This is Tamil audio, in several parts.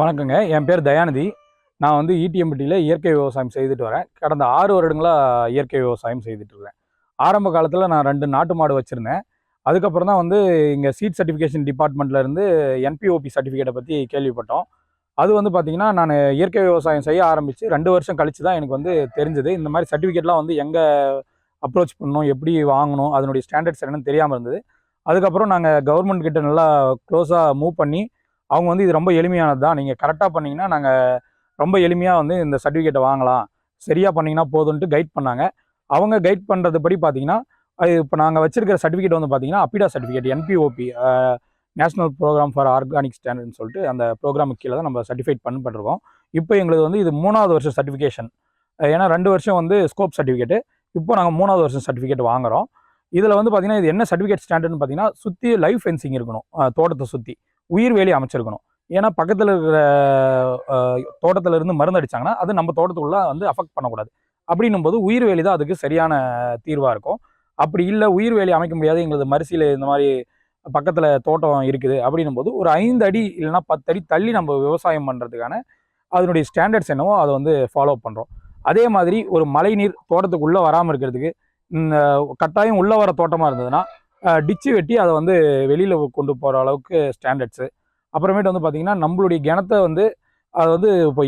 வணக்கங்க. என் பேர் தயாநிதி. நான் வந்து ஈட்டிஎம்பட்டியில் இயற்கை விவசாயம் செய்துட்டு வரேன். கடந்த ஆறு வருடங்களாக இயற்கை விவசாயம் செய்துட்டு இருக்கேன். ஆரம்ப காலத்தில் நான் ரெண்டு நாட்டு மாடு வச்சுருந்தேன். அதுக்கப்புறம் தான் வந்து இங்கே சீட் சர்டிஃபிகேஷன் டிபார்ட்மெண்ட்லேருந்து என்பிஓபி சர்டிஃபிகேட்டை பற்றி கேள்விப்பட்டோம். அது வந்து பார்த்திங்கன்னா நான் இயற்கை விவசாயம் செய்ய ஆரம்பித்து ரெண்டு வருஷம் கழித்து தான் எனக்கு வந்து தெரிஞ்சது. இந்த மாதிரி சர்டிஃபிகேட்லாம் வந்து எங்கே அப்ரோச் பண்ணணும் எப்படி வாங்கணும் அதனுடைய ஸ்டாண்டர்ட்ஸ் என்னன்னு தெரியாமல் இருந்தது. அதுக்கப்புறம் நாங்கள் கவர்மெண்ட் கிட்ட நல்லா க்ளோஸாக மூவ் பண்ணி அவங்க வந்து இது ரொம்ப எளிமையானது தான் நீங்கள் கரெக்டாக பண்ணிங்கன்னா நாங்கள் ரொம்ப எளிமையாக வந்து இந்த சர்டிஃபிகேட்டை வாங்கலாம். சரியாக பண்ணிங்கன்னா போதுன்ட்டு கைட் பண்ணாங்க. அவங்க கைட் பண்ணுறது படி பார்த்தீங்கன்னா அது இப்போ நாங்கள் வச்சிருக்கிற சர்டிஃபிகேட் வந்து பார்த்தீங்கன்னா அப்பிடா certificate NPOP national programme for organic ஸ்டாண்டர்ட்னு சொல்லிட்டு அந்த ப்ரோக்ராமுக்கு கீழே தான் நம்ம சர்டிஃபைட் பண்ண பண்ணிருக்கோம் இப்போ எங்களுக்கு வந்து இது மூணாவது வருஷம் சர்டிஃபிகேஷன் ஏன்னா ரெண்டு வருஷம் வந்து ஸ்கோப் சர்டிஃபிகேட்டு இப்போ நாங்கள் மூணாவது வருஷம் சர்டிஃபிகேட் வாங்குகிறோம் இதில் வந்து பார்த்தீங்கன்னா இது என்ன சர்டிஃபிகேட் ஸ்டாண்டர்ட்னு பார்த்தீங்கன்னா சுற்றி லைஃப் ஃபென்சிங் இருக்கணும். தோட்டத்தை சுற்றி உயிர் வேலி அமைச்சிருக்கணும். ஏன்னா பக்கத்தில் இருக்கிற தோட்டத்தில் இருந்து மருந்து அடித்தாங்கன்னா அது நம்ம தோட்டத்துக்குள்ளே வந்து அஃபெக்ட் பண்ணக்கூடாது. அப்படின்னும் போது உயிர் வேலி தான் அதுக்கு சரியான தீர்வாக இருக்கும். அப்படி இல்லை உயிர் வேலி அமைக்க முடியாது எங்களது மரிசியில் இந்த மாதிரி பக்கத்தில் தோட்டம் இருக்குது. அப்படின்னும் போது ஒரு ஐந்து அடி இல்லைன்னா பத்து அடி தள்ளி நம்ம விவசாயம் பண்ணுறதுக்கான அதனுடைய ஸ்டாண்டர்ட்ஸ் என்னவோ அதை வந்து ஃபாலோ பண்ணுறோம் அதே மாதிரி ஒரு மழைநீர் தோட்டத்துக்குள்ளே வராமல் இருக்கிறதுக்கு கட்டாயம் உள்ளே வர தோட்டமாக இருந்ததுன்னா டிச்சு வெட்டி அதை வந்து வெளியில் கொண்டு போகிற அளவுக்கு ஸ்டாண்டர்ட்ஸு அப்புறமேட்டு வந்து பார்த்திங்கன்னா நம்மளுடைய கிணத்தை வந்து அது வந்து இப்போ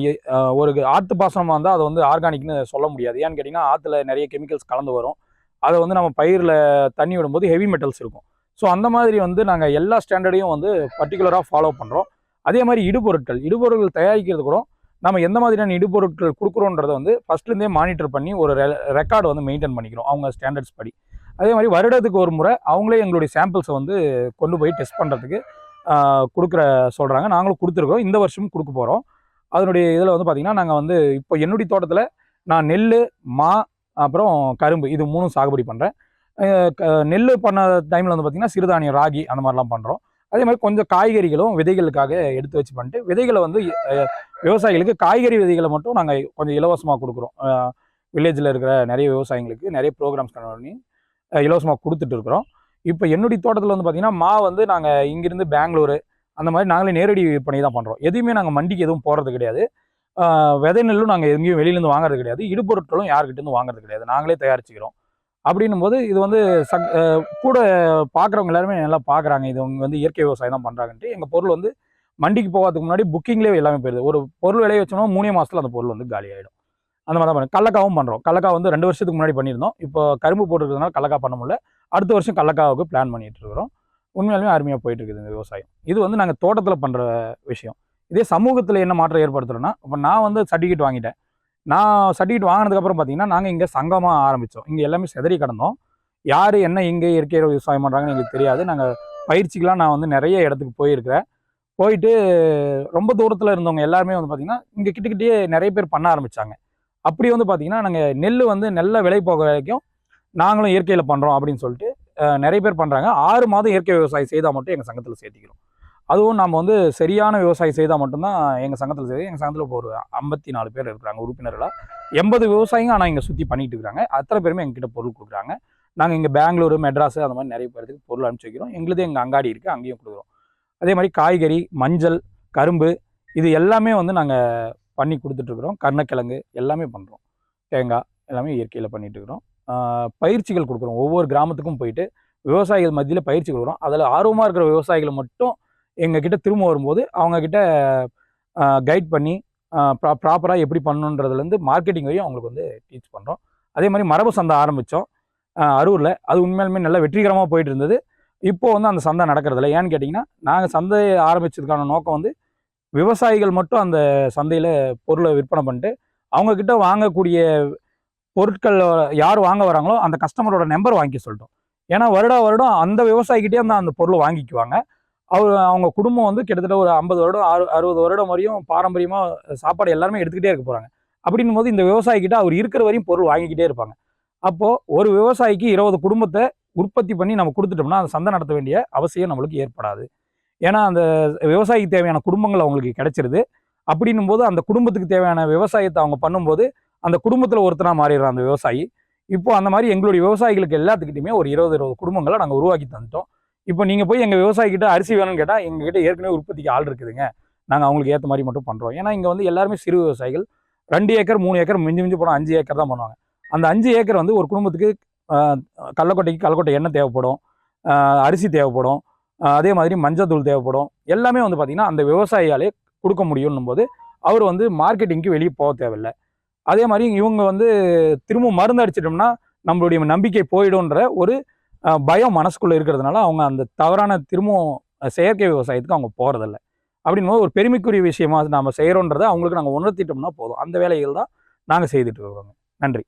ஒரு ஆற்று பாசனமாக இருந்தால் அதை வந்து ஆர்கானிக்னு சொல்ல முடியாது. ஏன்னு கேட்டிங்கன்னா ஆற்றுல நிறைய கெமிக்கல்ஸ் கலந்து வரும். அதை வந்து நம்ம பயிரில் தண்ணி விடும்போது ஹெவி மெட்டல்ஸ் இருக்கும். ஸோ அந்த மாதிரி வந்து நாங்கள் எல்லா ஸ்டாண்டர்டையும் வந்து பர்டிகுலராக ஃபாலோ பண்ணுறோம் அதே மாதிரி இடுபொருட்கள் இடுபொருட்கள் தயாரிக்கிறது கூட நம்ம எந்த மாதிரியான இடுபொருட்கள் கொடுக்குறோன்றதை வந்து ஃபஸ்ட்லேருந்தே மானிட்டர் பண்ணி ஒரு ரெக்கார்டு வந்து மெயின்டைன் பண்ணிக்கிறோம் அவங்க ஸ்டாண்டர்ட்ஸ் படி. அதே மாதிரி வருடத்துக்கு ஒரு முறை அவங்களே எங்களுடைய சாம்பிள்ஸை வந்து கொண்டு போய் டெஸ்ட் பண்ணுறதுக்கு கொடுக்குற சொல்கிறாங்க நாங்களும் கொடுத்துருக்கோம். இந்த வருஷமும் கொடுக்க போகிறோம் அதனுடைய இதில் வந்து பார்த்திங்கன்னா நாங்கள் வந்து இப்போ என்னுடைய தோட்டத்தில் நான் நெல் மா அப்புறம் கரும்பு இது மூணும் சாகுபடி பண்ணுறேன் நெல் பண்ண டைமில் வந்து பார்த்திங்கன்னா சிறுதானியம் ராகி அந்த மாதிரிலாம் பண்ணுறோம் அதே மாதிரி கொஞ்சம் காய்கறிகளும் விதைகளுக்காக எடுத்து வச்சு பண்ணிட்டு விதைகளை வந்து விவசாயிகளுக்கு காய்கறி விதைகளை மட்டும் நாங்கள் கொஞ்சம் இலவசமாக கொடுக்குறோம். வில்லேஜில் இருக்கிற நிறைய விவசாயிகளுக்கு நிறைய ப்ரோக்ராம்ஸ் பண்ணி இலவசமாக கொடுத்துட்டு இருக்கிறோம். இப்போ என்னுடைய தோட்டத்தில் வந்து பார்த்திங்கன்னா மா வந்து நாங்கள் இங்கேருந்து பெங்களூரு அந்த மாதிரி நாங்களே நேரடி விற்பனை தான் பண்ணுறோம் எதுவுமே நாங்கள் மண்டிக்கு எதுவும் போகிறது கிடையாது. விதை நெல்லும் நாங்கள் எங்கேயும் வெளியிலேருந்து வாங்குறது கிடையாது. இடுபொருட்களும் யார்கிட்டேருந்து வாங்குறது கிடையாது. நாங்களே தயாரிச்சுக்கிறோம். அப்படின்னும் போது இது வந்து சக் கூட பார்க்குறவங்க எல்லாருமே நல்லா பார்க்குறாங்க இது அவங்க வந்து இயற்கை விவசாயம் தான் பண்ணுறாங்கன்ட்டு எங்கள் பொருள் வந்து மண்டிக்கு போகிறதுக்கு முன்னாடி புக்கிங்லேயே எல்லாமே போயிடுது. ஒரு பொருள் விளைய வச்சோம்னா மூணே மாதத்தில் அந்த பொருள் வந்து காலி ஆகிடும் அந்த மாதிரி தான் பண்ணுறோம் கடலக்காவும் பண்ணுறோம் கல்லக்கா வந்து ரெண்டு வருஷத்துக்கு முன்னாடி பண்ணியிருந்தோம். இப்போ கரும்பு போட்டுருக்கிறதுனால கல்லக்கா பண்ண முடியல. அடுத்த வருஷம் கல்லக்காவுக்கு பிளான் பண்ணிட்டு இருக்கிறோம். உண்மையாலுமே அருமையாக போயிட்டு இருக்குது இந்த விவசாயம். இது வந்து நாங்கள் தோட்டத்தில் பண்ணுற விஷயம். இதே சமூகத்தில் என்ன மாற்றம் ஏற்படுத்துகிறோன்னா இப்போ நான் வந்து சர்டிஃபிகேட் வாங்கிட்டேன். நான் சர்டிஃபிகேட் வாங்கினதுக்கப்புறம் பார்த்தீங்கன்னா நாங்கள் இங்கே சங்கமாக ஆரம்பித்தோம் இங்கே எல்லாமே செதறி கிடந்தோம். யார் என்ன இங்கே இயற்கை விவசாயம் பண்ணுறாங்கன்னு எங்களுக்கு தெரியாது. நாங்கள் பயிற்சிக்கெலாம் நான் வந்து நிறைய இடத்துக்கு போயிருக்கிறேன். போயிட்டு ரொம்ப தூரத்தில் இருந்தவங்க எல்லாருமே வந்து பார்த்திங்கன்னா இங்கே கிட்டக்கிட்டே நிறைய பேர் பண்ண ஆரம்பித்தாங்க அப்படி வந்து பார்த்திங்கன்னா நாங்கள் நெல் வந்து நல்ல விலை போக வரைக்கும் நாங்களும் இயற்கையில் பண்ணுறோம் அப்படின்னு சொல்லிட்டு நிறைய பேர் பண்ணுறாங்க ஆறு மாதம் இயற்கை விவசாயம் செய்தால் மட்டும் எங்கள் சங்கத்தில் சேர்த்திக்கிறோம். அதுவும் நம்ம வந்து சரியான விவசாயம் செய்தால் மட்டும்தான் எங்கள் சங்கத்தில் சேர்த்து எங்கள் சங்கத்தில் இப்போ ஒரு ஐம்பத்தி நாலு பேர் இருக்கிறாங்க உறுப்பினர்களாக எண்பது விவசாயிங்க ஆனால் இங்கே சுற்றி பண்ணிகிட்டு இருக்கிறாங்க. அத்தனை பேருமே எங்ககிட்ட பொருள் கொடுக்குறாங்க. நாங்கள் இங்கே பெங்களூரு மெட்ராஸு அந்த மாதிரி நிறைய பேருக்கு பொருள் அனுப்பிச்சி வைக்கிறோம். எங்களுது எங்கள் அங்காடி இருக்குது அங்கேயும் கொடுக்குறோம். அதே மாதிரி காய்கறி மஞ்சள் கரும்பு இது எல்லாமே வந்து நாங்கள் பண்ணி கொடுத்துட்ருக்குறோம். கருணக்கிழங்கு எல்லாமே பண்ணுறோம் தேங்காய் எல்லாமே இயற்கையில் பண்ணிகிட்ருக்குறோம் இருக்கிறோம் பயிற்சிகள் கொடுக்குறோம். ஒவ்வொரு கிராமத்துக்கும் போயிட்டு விவசாயிகள் மத்தியில் பயிற்சி கொடுக்குறோம். அதில் ஆர்வமாக இருக்கிற விவசாயிகளை மட்டும் எங்ககிட்ட திரும்ப வரும்போது அவங்கக்கிட்ட கைட் பண்ணி ப்ரா ப்ராப்பராக எப்படி பண்ணணுன்றதுலேருந்து மார்க்கெட்டிங் வரையும் அவங்களுக்கு வந்து டீச் பண்ணுறோம் அதே மாதிரி மரபு சந்தை ஆரம்பித்தோம் அரூரில் அது உண்மையாலுமே நல்லா வெற்றிகரமாக போயிட்டு இருந்தது. இப்போ வந்து அந்த சந்தை நடக்கிறதில்ல. ஏன்னு கேட்டிங்கன்னா நாங்கள் சந்தையை ஆரம்பித்ததுக்கான நோக்கம் வந்து விவசாயிகள் மட்டும் அந்த சந்தையில் பொருளை விற்பனை பண்ணிட்டு அவங்கக்கிட்ட வாங்கக்கூடிய பொருட்கள் யார் வாங்க வராங்களோ அந்த கஸ்டமரோட நம்பர் வாங்கி சொல்லிட்டோம். ஏன்னா வருடா வருடம் அந்த விவசாயிக்கிட்டே அந்த அந்த பொருளை வாங்கிக்குவாங்க. அவர் அவங்க குடும்பம் வந்து கிட்டத்தட்ட ஒரு ஐம்பது வருடம் அறு அறுபது வருடம் வரையும் பாரம்பரியமாக சாப்பாடு எல்லாருமே எடுத்துக்கிட்டே இருக்க போகிறாங்க அப்படின்னும் போது இந்த விவசாயிக்கிட்ட அவர் இருக்கிற வரையும் பொருள் வாங்கிக்கிட்டே இருப்பாங்க. அப்போது ஒரு விவசாயிக்கு இருபது குடும்பத்தை உற்பத்தி பண்ணி நம்ம கொடுத்துட்டோம்னா அந்த சந்தை நடத்த வேண்டிய அவசியம் நம்மளுக்கு ஏற்படாது. ஏன்னா அந்த விவசாயிக்கு தேவையான குடும்பங்கள் அவங்களுக்கு கிடைச்சிருது. அப்படின்னும் போது அந்த குடும்பத்துக்கு தேவையான விவசாயத்தை அவங்க பண்ணும்போது அந்த குடும்பத்தில் ஒருத்தனாக மாறிடுறான் அந்த விவசாயி. இப்போ அந்த மாதிரி எங்களுடைய விவசாயிகளுக்கு எல்லாத்துக்கிட்டையுமே ஒரு இருபது இருபது குடும்பங்களை நாங்கள் உருவாக்கி தந்துட்டோம். இப்போ நீங்கள் போய் எங்கள் விவசாயிக்கிட்ட அரிசி வேணும்னு கேட்டால் எங்ககிட்ட ஏற்கனவே உற்பத்திக்கு ஆள் இருக்குதுங்க. நாங்கள் அவங்களுக்கு ஏற்ற மாதிரி மட்டும் பண்ணுறோம் ஏன்னா இங்கே வந்து எல்லாருமே சிறு விவசாயிகள். ரெண்டு ஏக்கர் மூணு ஏக்கர் மிஞ்சி மிஞ்சி போனால் அஞ்சு ஏக்கர் தான் பண்ணுவாங்க. அந்த அஞ்சு ஏக்கர் வந்து ஒரு குடும்பத்துக்கு கள்ளக்கொட்டைக்கு கள்ளக்கொட்டை எண்ணெய் தேவைப்படும். அரிசி தேவைப்படும். அதே மாதிரி மஞ்சத்தூள் தேவைப்படும். எல்லாமே வந்து பார்த்திங்கன்னா அந்த விவசாயியாலே கொடுக்க முடியும்னும் போது அவர் வந்து மார்க்கெட்டிங்க்கு வெளியே போக தேவையில்லை. அதே மாதிரி இவங்க வந்து திரும்ப மருந்து அடிச்சிட்டோம்னா நம்மளுடைய நம்பிக்கை போயிடும்ன்ற ஒரு பயம் மனசுக்குள்ளே இருக்கிறதுனால அவங்க அந்த தவறான திரும்பவும் செயற்கை விவசாயத்துக்கு அவங்க போகிறதில்ல அப்படின்னும் போது ஒரு பெருமைக்குரிய விஷயமா நாம் செய்கிறோன்றதை அவங்களுக்கு நாங்கள் உணர்த்திட்டோம்னா போதும். அந்த வேலைகள் தான் நாங்கள் செய்துட்டு இருக்கிறோங்க. நன்றி.